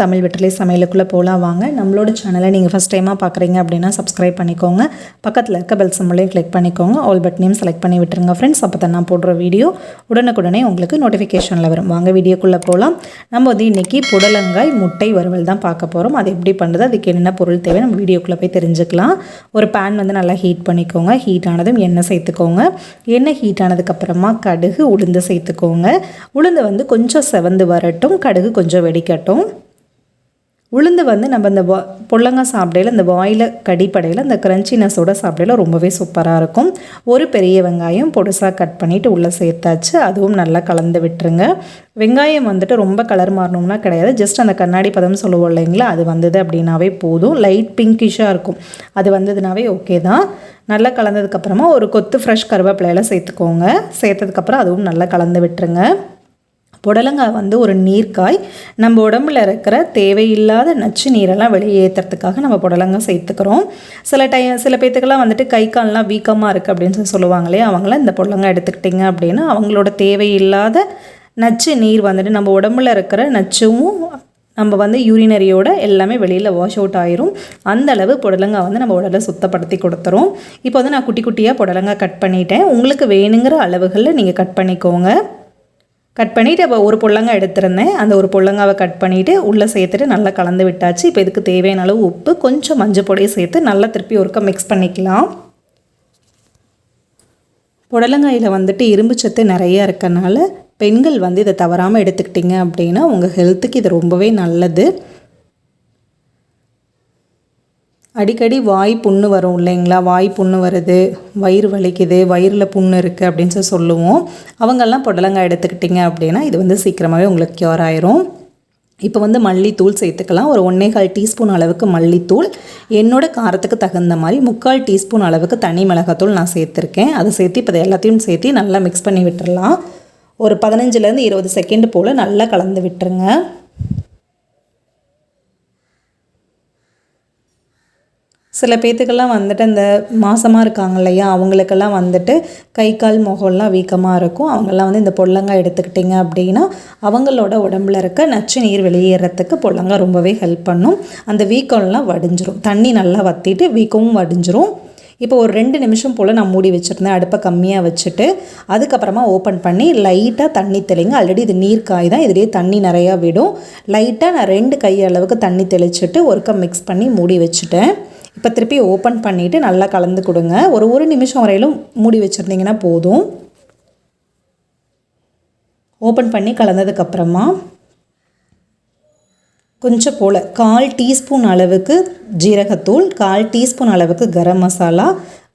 தமிழ் வெற்றிலை சமையலுக்குள்ளே போகலாம் வாங்க. நம்மளோட சேனலை நீங்கள் ஃபஸ்ட் டைமாக பார்க்குறீங்க அப்படின்னா சப்ஸ்கிரைப் பண்ணிக்கோங்க. பக்கத்தில் இருக்க பெல் சிம்பிளையும் கிளிக் பண்ணிக்கோங்க. ஆல் பட்டனையும் செலக்ட் பண்ணி விட்டுருங்க ஃப்ரெண்ட்ஸ் அப்போ தான் நான் போடுற வீடியோ உடனுக்குடனே உங்களுக்கு நோட்டிஃபிகேஷனில் வரும். வாங்க வீடியோக்குள்ளே போகலாம் நம்ம வந்து இன்றைக்கி புடலங்காய் முட்டை வறுவல் தான் பார்க்க போகிறோம் அது எப்படி பண்ணுறது அதுக்கு என்னென்ன பொருள் தேவை? நம்ம வீடியோக்குள்ளே போய் தெரிஞ்சுக்கலாம். ஒரு பேன் வந்து நல்லா ஹீட் பண்ணிக்கோங்க. ஹீட் ஆனதும் எண்ணெய் சேர்த்துக்கோங்க. எண்ணெய் ஹீட் ஆனதுக்கப்புறமா கடுகு உளுந்து சேர்த்துக்கோங்க. உளுந்து வந்து கொஞ்சம் செவந்து வரட்டும். கடுகு கொஞ்சம் வெடிக்கட்டும். உளுந்து வந்து நம்ம இந்த வா பொள்ளங்காய் சாப்பிடையில் இந்த வாயில் கடிப்படையில் இந்த க்ரன்ச்சினஸோட சாப்பிடையில் ரொம்பவே சூப்பராக இருக்கும். ஒரு பெரிய வெங்காயம் பொடுசாக கட் பண்ணிவிட்டு உள்ளே சேர்த்தாச்சு. அதுவும் நல்லா கலந்து விட்டுருங்க. வெங்காயம் வந்துட்டு ரொம்ப கலர் மாறணும்னா கிடையாது. ஜஸ்ட் அந்த கண்ணாடி பதம் சொல்லுவோம் இல்லைங்களா? அது வந்தது அப்படின்னாவே போதும். லைட் பிங்கிஷாக இருக்கும். அது வந்ததுனாவே ஓகே தான். நல்லா கலந்ததுக்கப்புறமா ஒரு கொத்து ஃப்ரெஷ் கருவேப்பிலையில் சேர்த்துக்கோங்க. சேர்த்ததுக்கப்புறம் அதுவும் நல்லா கலந்து விட்டுருங்க. புடலங்காய் வந்து ஒரு நீர்க்காய். நம்ம உடம்புல இருக்கிற தேவையில்லாத நச்சு நீரெல்லாம் வெளியேற்றுறதுக்காக நம்ம புடலங்காய் சேர்த்துக்கிறோம். சில டை சில பேத்துக்கெல்லாம் வந்துட்டு கை கால்லாம் வீக்கமாக இருக்குது அப்படின்னு சொல்லி சொல்லுவாங்களே அவங்களாம் இந்த புடலங்காய் எடுத்துக்கிட்டிங்க அப்படின்னா அவங்களோட தேவையில்லாத நச்சு நீர் வந்துட்டு நம்ம உடம்புல இருக்கிற நச்சுவும் நம்ம வந்து யூரினரியோட எல்லாமே வெளியில் வாஷ் அவுட் ஆயிரும். அந்த அளவு புடலங்காய் வந்து நம்ம உடலை சுத்தப்படுத்தி கொடுத்துரும். இப்போ வந்து நான் குட்டி குட்டியாக புடலங்காய் கட் பண்ணிட்டேன். உங்களுக்கு வேணுங்கிற அளவுகளில் நீங்கள் கட் பண்ணிக்கோங்க. கட் பண்ணிவிட்டு அப்போ ஒரு பொள்ளங்காய் எடுத்திருந்தேன். அந்த ஒரு பொள்ளங்காவை கட் பண்ணிவிட்டு உள்ளே சேர்த்துட்டு நல்லா கலந்து விட்டாச்சு. இப்போ இதுக்கு தேவையான அளவு உப்பு கொஞ்சம் மஞ்சள் பொடியை சேர்த்து நல்லா திருப்பி ஒருக்க மிக்ஸ் பண்ணிக்கலாம். புடலங்காயில் வந்துட்டு இரும்பு சத்து நிறையா இருக்கனால பெண்கள் வந்து இதை தவறாமல் எடுத்துக்கிட்டிங்க அப்படின்னா உங்கள் ஹெல்த்துக்கு இது ரொம்பவே நல்லது. அடிக்கடி வாய் புண்ணு வரும் இல்லைங்களா? வாய் புண்ணு வருது வயிறு வலிக்குது வயிறில் புண்ணு இருக்குது அப்படின்னு சொல்லி சொல்லுவோம். அவங்கெல்லாம் புடலங்காய் எடுத்துக்கிட்டிங்க அப்படின்னா இது வந்து சீக்கிரமாகவே உங்களுக்கு க்யூர் ஆயிரும். இப்போ வந்து மல்லித்தூள் சேர்த்துக்கலாம். ஒரு ஒன்றேகால் டீஸ்பூன் அளவுக்கு மல்லித்தூள். என்னோடய காரத்துக்கு தகுந்த மாதிரி முக்கால் டீஸ்பூன் அளவுக்கு தனி மிளகாத்தூள் நான் சேர்த்துருக்கேன். அதை சேர்த்து இப்போ எல்லாத்தையும் சேர்த்து நல்லா மிக்ஸ் பண்ணி விட்டுடலாம் ஒரு பதினஞ்சுலேருந்து இருபது செகண்ட் போல் நல்லா கலந்து விட்டுருங்க. சில பேத்துக்கெல்லாம் வந்துட்டு இந்த மாசமாக இருக்காங்க இல்லையா? அவங்களுக்கெல்லாம் வந்துட்டு கை கால் முகம்லாம் வீக்கமாக இருக்கும். அவங்கெல்லாம் வந்து இந்த பொள்ளங்காய் எடுத்துக்கிட்டிங்க அப்படின்னா அவங்களோட உடம்புல இருக்க நச்சு நீர் வெளியேறத்துக்கு பொள்ளங்காய் ரொம்பவே ஹெல்ப் பண்ணும். அந்த வீக்கம்லாம் வடிஞ்சிரும். தண்ணி நல்லா வற்றிட்டு வீக்கமும் வடிஞ்சிரும். இப்போ ஒரு ரெண்டு நிமிஷம் போல் நான் மூடி வச்சுருந்தேன். அடுப்பை கம்மியாக வச்சுட்டு அதுக்கப்புறமா ஓப்பன் பண்ணி லைட்டாக தண்ணி தெளிங்க. ஆல்ரெடி இது நீர் காய் தான். இதுலேயே தண்ணி நிறையா விடும். லைட்டாக நான் ரெண்டு கை அளவுக்கு தண்ணி தெளிச்சுட்டு ஒருக்க மிக்ஸ் பண்ணி மூடி வச்சுட்டேன். இப்போ திருப்பி ஓப்பன் பண்ணிவிட்டு நல்லா கலந்து கொடுங்க. ஒரு ஒரு நிமிஷம் வரையிலும் மூடி வச்சுருந்தீங்கன்னா போதும். ஓப்பன் பண்ணி கலந்ததுக்கப்புறமா கொஞ்சம் போல் கால் டீஸ்பூன் அளவுக்கு ஜீரகத்தூள் கால் டீஸ்பூன் அளவுக்கு கரம் மசாலா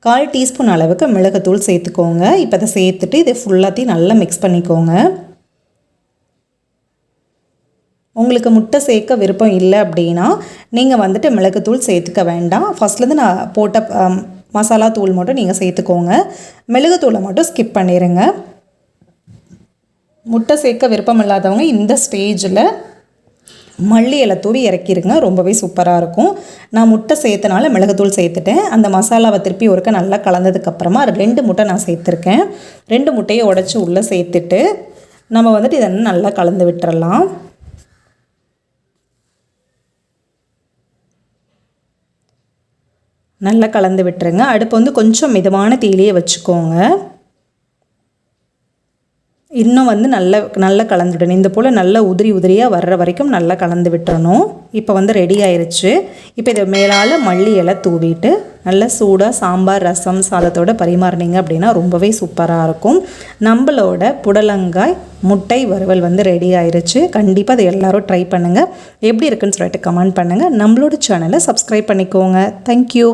கால் டீஸ்பூன் அளவுக்கு மிளகுத்தூள் சேர்த்துக்கோங்க. இப்போ அதை சேர்த்துட்டு இதை ஃபுல்லாத்தையும் நல்லா மிக்ஸ் பண்ணிக்கோங்க. உங்களுக்கு முட்டை சேர்க்க விருப்பம் இல்லை அப்படின்னா நீங்கள் வந்துட்டு மிளகுத்தூள் சேர்த்துக்க வேண்டாம். ஃபஸ்ட்லேருந்து நான் போட்ட மசாலா தூள் மட்டும் நீங்கள் சேர்த்துக்கோங்க. மிளகுத்தூளை மட்டும் ஸ்கிப் பண்ணிடுங்க முட்டை சேர்க்க விருப்பம் இல்லாதவங்க இந்த ஸ்டேஜில் மல்லி இலை தூவி இறக்கிடுங்க ரொம்பவே சூப்பராக இருக்கும். நான் முட்டை சேர்த்தனால மிளகுத்தூள் சேர்த்துட்டேன். அந்த மசாலாவை திருப்பி ஒருக்க நல்லா கலந்ததுக்கப்புறமா ரெண்டு முட்டை நான் சேர்த்துருக்கேன். ரெண்டு முட்டையை உடச்சி உள்ளே சேர்த்துட்டு நம்ம வந்துட்டு இதை நல்லா கலந்து விட்டுறலாம். நல்லா கலந்து விட்டுருங்க. அடுப்பு வந்து கொஞ்சம் மிதமான தீலையே வச்சுக்கோங்க. இன்னும் வந்து நல்ல நல்லா கலந்துடணும் இந்த போல் நல்லா உதிரி உதிரியாக வர்ற வரைக்கும் நல்லா கலந்து விட்டுறணும். இப்போ வந்து ரெடி ஆயிடுச்சு இப்போ இதை மேலால் மல்லி இலை தூவிட்டு நல்லா சூடாக சாம்பார் ரசம் சாதத்தோடு பரிமாறினீங்க அப்படின்னா ரொம்பவே சூப்பராக இருக்கும். நம்மளோட புடலங்காய் முட்டை வறுவல் வந்து ரெடி ஆயிடுச்சு கண்டிப்பாக அதை எல்லோரும் ட்ரை பண்ணுங்கள் எப்படி இருக்குன்னு சொல்லிட்டு கமெண்ட் பண்ணுங்கள் நம்மளோட சேனலை சப்ஸ்கிரைப் பண்ணிக்கோங்க. தேங்க்யூ